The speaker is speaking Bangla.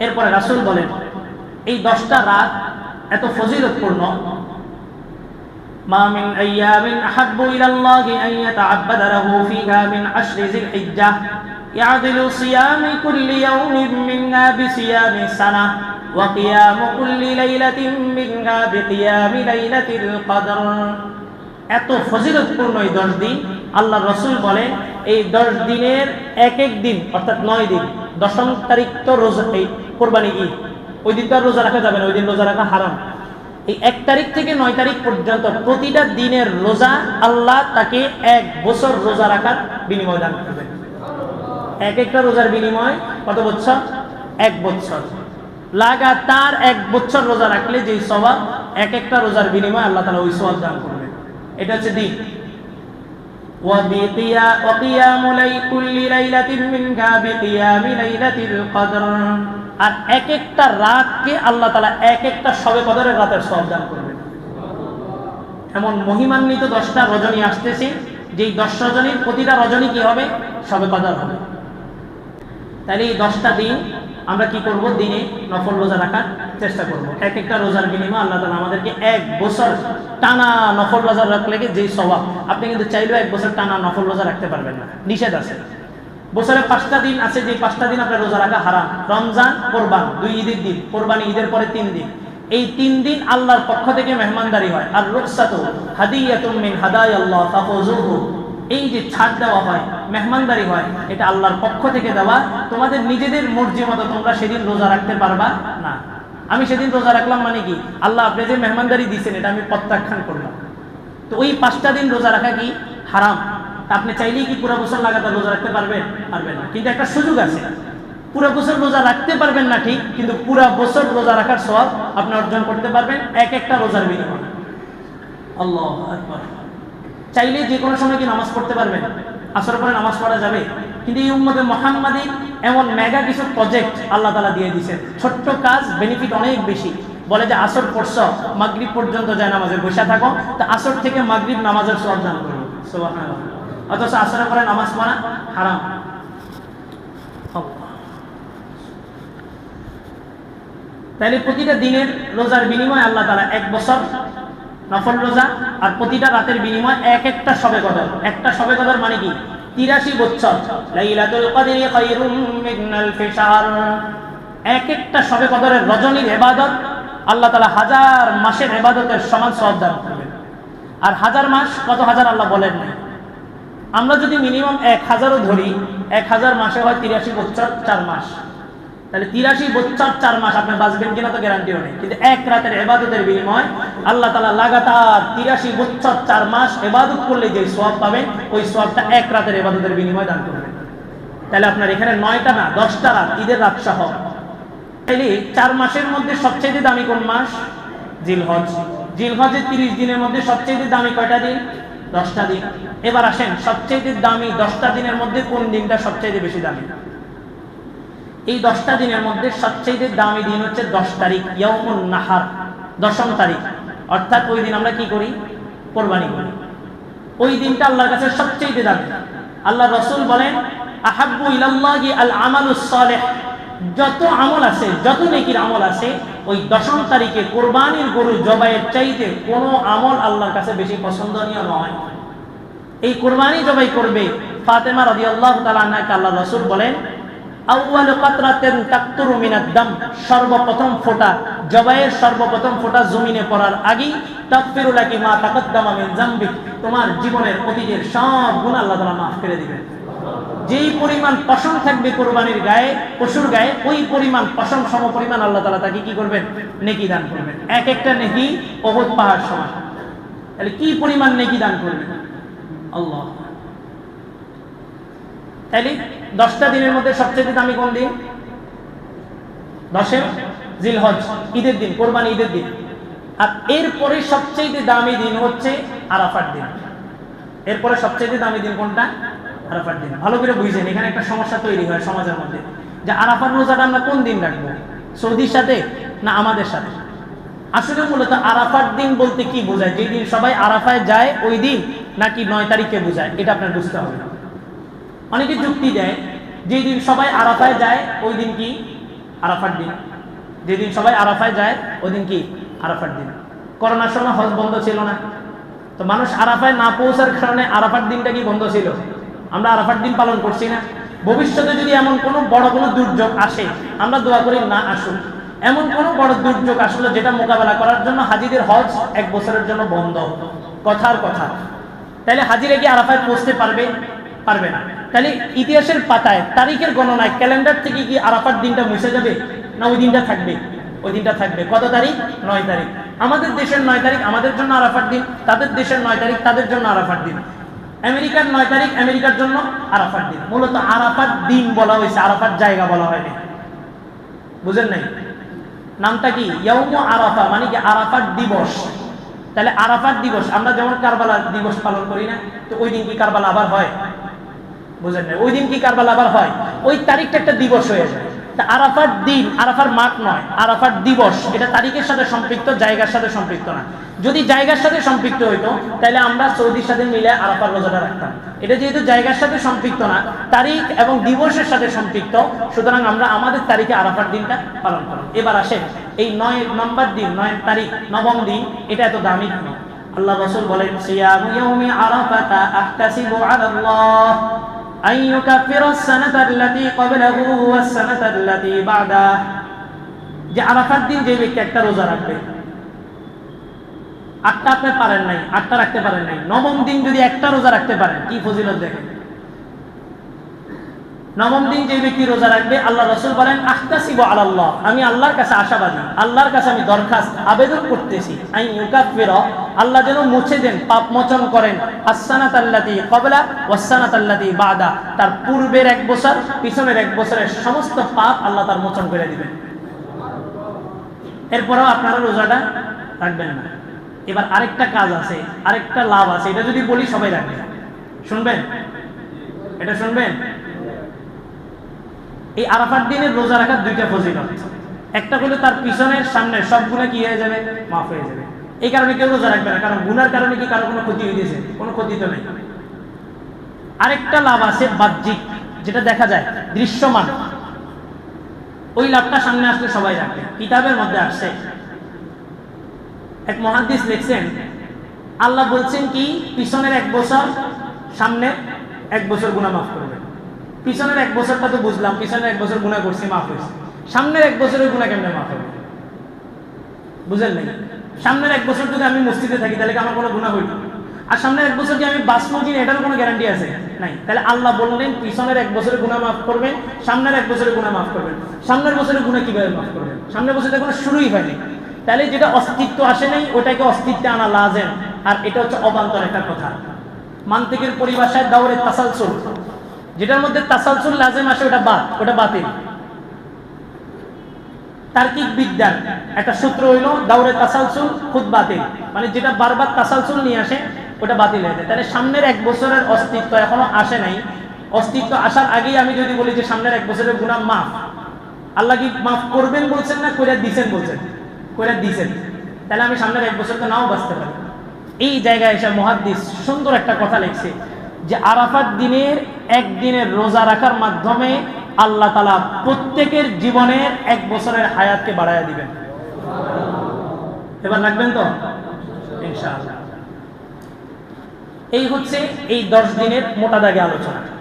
এরপরে রাসূল বলেন এই দশটা রাত এত ফজিলতপূর্ণ ما من أيام أحب إلى الله أن يتعبد له فيها من عشر ذي الحجة يعدل صيام كل يوم منها بصيام سنة وقيام كل ليلة منها بقيام ليلة القدر এত ফজিলতপূর্ণ এই দশ দিন আল্লাহ রসুল বলেন এই দশ দিনের এক এক দিন অর্থাৎ নয় দিন দশম তারিখ তো রোজা এই কোরবানি ঈদ ওই দিন তো আর রোজা রাখা যাবে না ওই দিন রোজা রাখা হারাম এই এক তারিখ থেকে নয় তারিখ পর্যন্ত প্রতিটা দিনের রোজা আল্লাহ তাকে এক বছর রোজা রাখার বিনিময় দান করবেন এক একটা রোজার বিনিময় কত বছর এক বছর লাগাতার এক বছর রোজা রাখলে যেই স্বভাব এক একটা রোজার বিনিময় আল্লাহ তালা ওই স্বভাব দান করবেন এটা হচ্ছে দিন وبقيا- وقيام لي- كل ليلة منها بقيام ليلة القدر আর এক একটা রাতকে আল্লাহ তালা এক একটা সবে কদরের রাতের সব দান করবেন। এমন মহিমান্বিত দশটা রজনী আসতেছে, যেই দশ রজনীর প্রতিটা রজনী কি হবে? সবে কদর হবে। তাহলে এই দশটা দিন আমরা কি করব? দিনে নফল রোজা রাখার চেষ্টা করব। এক একটা রোজার বিনিময়ে আল্লাহ তালা আমাদেরকে এক বছর টানা নফল রোজা রাখলে যেই স্বভাব আপনি কিন্তু চাইলেও এক বছর টানা নফল রোজা রাখতে পারবেন না। নিষেধ আছে। বছরে পাঁচটা দিন আছে যে পাঁচটা দিন আপনার রোজা রাখা হারাম। রমজান, কোরবান, দুই ঈদের দিন, কোরবানি ঈদের পরে তিন দিন। এই তিন দিন আল্লাহর পক্ষ থেকে মেহমানদারি হয়। আর রুকসাত এই যে ছাড় দেওয়া হয়, মেহমানদারি হয়, এটা আল্লাহর পক্ষ থেকে দেওয়া। তোমাদের নিজেদের মর্জি মতো তোমরা সেদিন রোজা রাখতে পারবা না। আমি সেদিন রোজা রাখলাম মানে কি? আল্লাহ আপনি যে মেহমানদারি দিয়েছেন, এটা আমি প্রত্যাখ্যান করলাম। তো ওই পাঁচটা দিন রোজা রাখা কি? হারাম। আপনি চাইলেই কি পুরো বছর লাগাতার রোজা রাখতে পারবেন? পারবেন না। কিন্তু একটা সুযোগ আছে। পুরো বছর রোজা রাখতে পারবেন না ঠিক, কিন্তু পুরো বছর রোজা রাখার সব আপনি অর্জন করতে পারবেন এক একটা রোজার বিনিময়ে। আল্লাহ চাইলে যে কোনো সময় কি নামাজ পড়তে পারবেন? আসর পরে নামাজ পড়া যাবে। কিন্তু এই উম্মতে মোহাম্মদী এমন মেগা কিছু প্রজেক্ট আল্লাহ তালা দিয়ে দিয়েছেন। ছোট্ট কাজ বেনিফিট অনেক বেশি। বলে যে আসর পড়ছ, মাগরিব পর্যন্ত যায় নামাজে বসে থাকো। তো আসর থেকে মাগরিব নামাজের সব দান করব সুবহানাল্লাহ। অথচ আসরের পরে নামাজ পড়া হারাম। তাইলে প্রতিটা দিনের রোজার বিনিময়ে আল্লাহ তালা এক বছর নফল রোজা আর প্রতিটা রাতের বিনিময় এক একটা সবে কদর। একটা সবে কদর মানে কি? তিরাশি বছর। এক একটা সবে কদরের রজনীর ইবাদত আল্লাহ তালা হাজার মাসের ইবাদতের সমান সওয়াব দান করবেন। আর হাজার মাস কত হাজার আল্লাহ বলেন নাই। আমরা যদি মিনিমাম এক হাজারও ধরি, এক হাজার মাসে হয় তিরাশি বছর, চার মাস। তাহলে তিরাশি বছর, চার মাস আপনি বাঁচবেন কিনা তো গ্যারান্টিও নেই। কিন্তু এক রাতের এবাদতের বিনিময় আল্লাহ তালা লাগাতার তিরাশি বছর, চার মাস এবাদত করলে যে সোয়াব পাবেন, ওই সোয়াবটা এক রাতের এবাদতের বিনিময় দান করবেন। তাহলে আপনার এখানে নয়টা না, দশটা রাত, ঈদের রাত সহ। তাইলে চার মাসের মধ্যে সবচেয়ে দামি কোন মাস? জিলহজ। জিলহজের তিরিশ দিনের মধ্যে সবচেয়ে দামি কয়টা দিন? দশটা দিন। এবার আসেন সবচেয়ে দামি দশটা দিনের মধ্যে কোন দিনটা সবচেয়ে বেশি দামি? এই দশটা দিনের মধ্যে সবচেয়ে দামি দিন হচ্ছে দশ তারিখ ইয়মুন নাহার, দশম তারিখ। অর্থাৎ ওই দিন আমরা কি করি? কোরবানি করি। ওই দিনটা আল্লাহর কাছে সবচেয়ে দামি। আল্লাহ রসুল বলেন, আহাব্বু ইলাল্লাহি আল আমালুস যত আমল আছে, যত নেকির আমল আছে ওই দশম তারিখে কোরবানির গরু জবাইয়ের চাইতে কোনো আমল আল্লাহর কাছে বেশি পছন্দনীয় নয়। এই কোরবানি জবাই করবে ফাতেমা রাদিয়াল্লাহু আল্লাহ আনহাকে আল্লাহ রাসূল বলেন সর্বপ্রথম ফোঁটা, জবাইয়ের সর্বপ্রথম ফোঁটা জমিনে পড়ার আগেই, তাকফিরু লাকি মা তাকাদ্দামা মিন যামবিক তোমার জীবনের অতীতের সব গুনাহ আল্লাহ তাআলা মাফ করে দিবেন। যেই পরিমাণ পশম থাকবে কোরবানির গায়ে, পশুর গায়ে, ওই পরিমাণ পশম সম পরিমাণ আল্লাহ তাআলা তাকে কি করবেন? নেকি দান করবেন। এক একটা নেকি ওহদ পাহাড় সমান। তাহলে কি পরিমাণ নেকি দান করবেন? আল্লাহ। তাহলে দশটা দিনের মধ্যে সবচেয়ে দামি কোন দিন? দশের জিলহজ, ঈদের দিন, কোরবানি ঈদের দিন। আর এরপরে সবচেয়ে দামি দিন হচ্ছে আরাফার দিন। এরপরে সবচেয়ে দামি দিন কোনটা? আরাফার দিন। ভালো করে বুঝছেন এখানে একটা সমস্যা তৈরি হয় সমাজের মধ্যে। যে আরাফার রোজাটা আমরা কোন দিন রাখব? সৌদির সাথে না আমাদের সাথে? আসলে মূলত আরাফার দিন বলতে কি বোঝায়? যেই দিন সবাই আরাফায় যায়, ওই দিন নাকি নয় তারিখে বোঝায়? এটা আপনার বুঝতে হবে অনেকে যুক্তি দেয়, যেই দিন সবাই আরাফায় যায়, ওই দিন কি? আরাফার দিন। যেদিন সবাই আরাফায় যায় ওদিন কি? আরাফার দিন। করোনার সময় হজ বন্ধ ছিল না। তো মানুষ আরাফায় না পৌঁছার কারণে আরাফার দিনটা কি বন্ধ ছিল? আমরা আরাফার দিন পালন করছি না। ভবিষ্যতে যদি এমন কোনো বড় কোনো দুর্যোগ আসে, আমরা দোয়া করি না আসুন এমন কোনো বড় দুর্যোগ আসলে যেটা মোকাবেলা করার জন্য হাজিদের হজ এক বছরের জন্য বন্ধ। কথার কথা। তাহলে হাজিরা কি আরাফায় পৌঁছতে পারবে? পারবে না। তাহলে ইতিহাসের পাতায়, তারিখের গণনায়, ক্যালেন্ডার থেকে কি আরাফার দিনটা মুছে যাবে? না ওই দিনটা থাকবে? ওই দিনটা থাকবে। কত তারিখ? নয় তারিখ। আমাদের দেশের নয় তারিখ আমাদের জন্য আরাফার দিন, তাদের দেশের নয় তারিখ তাদের জন্য আরাফার দিন। আমেরিকার নয় তারিখ, আমেরিকার জন্য আরাফার দিন। মূলত আরাফার দিন বলা হয়েছে আরাফার জায়গা বলা হয়নি। বুঝেন নাই? নামটা কি? আরাফা মানে কি আরাফার দিবস। তাহলে আরাফার দিবস, আমরা যেমন কারবালা দিবস পালন করি না, তো ওই দিন কি কারবালা আবার হয়? বুঝেন না ওই দিন কি কারবালা আবার হয়? ওই তারিখটা একটা দিবস হয়ে যায়। আরাফার দিন, আরাফার মাঠ নয়, আরাফার দিবস। এটা তারিখের সাথে সম্পৃক্ত, জায়গার সাথে সম্পৃক্ত না। যদি জায়গার সাথে সম্পৃক্ত হইতো, তাহলে আমরা সৌদির সাথে মিলে আরাফার রোজাটা রাখতাম। এটা যেহেতু জায়গার সাথে সম্পৃক্ত না, তারিখ এবং দিবসের সাথে সম্পৃক্ত, সুতরাং আমরা আমাদের তারিখে আরাফার দিনটা পালন করব। এবার আসে এই নয় নম্বর দিন, নয় তারিখ, নবম দিন, এটা এত দামি আল্লাহ রসুল বলেন أن يكفر السنة التي قبله والسنة التي بعده যে আরাফার দিন যে ব্যক্তি একটা রোজা রাখবে আটটা আপনি পারেন নাই আটটা রাখতে পারেন নাই নবম দিন যদি একটা রোজা রাখতে পারেন কি ফজিলত দেখেন নবম দিন যে ব্যক্তি রোজা রাখবে আল্লাহ রসুল বলেন আহতাসিব আল্লাহ আমি আল্লাহর কাছে আশাবাদী আল্লাহর কাছে আমি দরখাস্ত আবেদন করতেছি আই ইউকাফির আল্লাহ যেন মুছে দেন, পাপ মোচন করেন। আসানাত আল্লাতি কবলা ওয়াসানাত আল্লাতি বাদা। তার পূর্বের এক বছর, পিছনের এক বছরের সমস্ত পাপ আল্লাহ তার মোচন করে দিবেন। এরপরেও আপনারা রোজাটা রাখবেন না। এবার আরেকটা কাজ আছে, আরেকটা লাভ আছে। এটা যদি বলি, সবাই রাখবে। শুনবেন? এটা শুনবেন? এই আরাফার দিনের রোজা রাখার দুইটা ফজিলত। একটা হলো তার পিছনের সামনে সব গুণা কি হয়ে যাবে? মাফ হয়ে যাবে। এই কারণে কেউ রোজা রাখবে না, কারণ গুনার কারণে কি কারও কোনো ক্ষতি হয়েছে কোনো ক্ষতি তো নেই। আরেকটা লাভ আছে বাহ্যিক, যেটা দেখা যায়, দৃশ্যমান। ওই লাভটা সামনে আসলে সবাই রাখবে। কিতাবের মধ্যে আসছে। এক মহাদিস লিখছেন, আল্লাহ বলছেন কি, পিছনের এক বছর সামনে এক বছর গুণা মাফ করবে পিছনের এক বছরটা তো বুঝলাম, পিছনের এক বছর গুণা করছি, মাফ হয়েছে। সামনের এক বছরের গুণা কেমনে মাফ হবে? বুঝেন নাই? সামনের এক বছর যদি আমি মসজিদে থাকি, তাহলে আমার কোনো গুণা হইল? আর সামনের এক বছর কি আমি বাঁচবো কিনা এটার কোনো গ্যারান্টি আছে? নাই। তাহলে আল্লাহ বললেন, পিছনের এক বছরের গুণা মাফ করবেন, সামনের এক বছরের গুণা মাফ করবেন। সামনের বছরের গুণা কীভাবে মাফ করবেন? সামনের বছরে কোনো শুরুই হয়নি। তাহলে যেটা অস্তিত্ব আসে নাই ওটাকে অস্তিত্বে আনা লাজেন আর এটা হচ্ছে অবান্তর একটা কথা। মান্তিকের পরিভাষায় দাওরে তাসালসুল। যেটার মধ্যে তাসালসুল লাজেম আসে, ওটা বাদ ওটা বাতিল। তার্কিক বিদ্যার একটা সূত্র হইল দাউরে তাসালসুল, খুদ বাতিল। মানে যেটা বারবার তাসালসুল নিয়ে আসে, ওটা বাতিল হয়ে যায়। তাহলে সামনের এক বছরের অস্তিত্ব এখনও আসে নাই। অস্তিত্ব আসার আগেই আমি যদি বলি যে সামনের এক বছরের গুণা মাফ। আল্লাহ কি মাফ করবেন বলছেন না কইরা দিছেন বলছেন? কইরা দিছেন। তাহলে আমি সামনের এক বছর তো নাও বাঁচতে পারি। এই জায়গায় এসে মহাদ্দিস সুন্দর একটা কথা লিখছে যে, আরাফাত দিনের একদিনের রোজা রাখার মাধ্যমে আল্লাহ তালা প্রত্যেকের জীবনের এক বছরের হায়াতকে বাড়াইয়া দিবেন। এবার রাখবেন তো? এই হচ্ছে এই দশ দিনের মোটা দাগে আলোচনা।